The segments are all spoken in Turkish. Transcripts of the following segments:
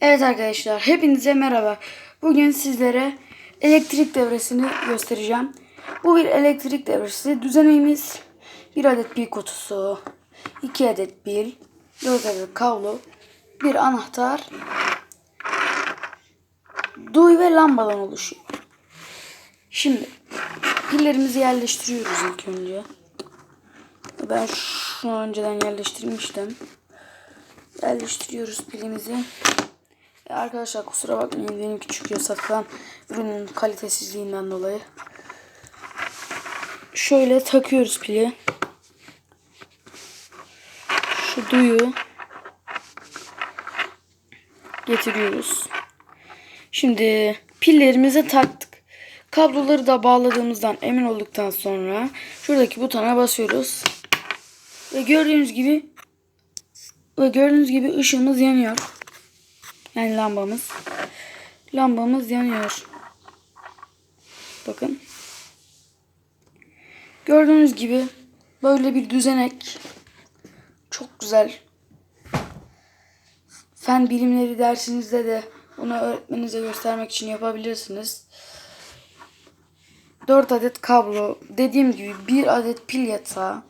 Evet arkadaşlar hepinize merhaba. Bugün sizlere elektrik devresini göstereceğim. Bu bir elektrik devresi. Düzenimiz bir adet pil kutusu, iki adet pil, dört adet kablo, bir anahtar, duy ve lambadan oluşuyor. Şimdi pillerimizi yerleştiriyoruz ilk önce. Ben şu önceden yerleştirmiştim. Yerleştiriyoruz pilimizi. E, arkadaşlar kusura bakmayın benimki çıkıyor satılan ürünün kalitesizliğinden dolayı. Şöyle takıyoruz pili. Şu duyu getiriyoruz. Şimdi pillerimizi taktık. Kabloları da bağladığımızdan emin olduktan sonra şuradaki butona basıyoruz. Ve gördüğünüz gibi ve gördüğünüz gibi ışığımız yanıyor. Yani lambamız. Lambamız yanıyor. Bakın. Gördüğünüz gibi böyle bir düzenek. Çok güzel. Fen bilimleri dersinizde de bunu öğretmeninize göstermek için yapabilirsiniz. 4 adet kablo. Dediğim gibi bir adet pil yatağı.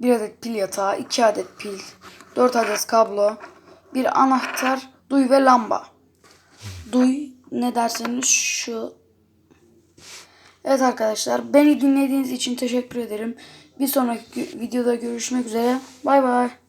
Bir adet pil yatağı, iki adet pil, dört adet kablo, bir anahtar, duy ve lamba. Duy ne derseniz şu. Evet arkadaşlar beni dinlediğiniz için teşekkür ederim. Bir sonraki videoda görüşmek üzere. Bay bay.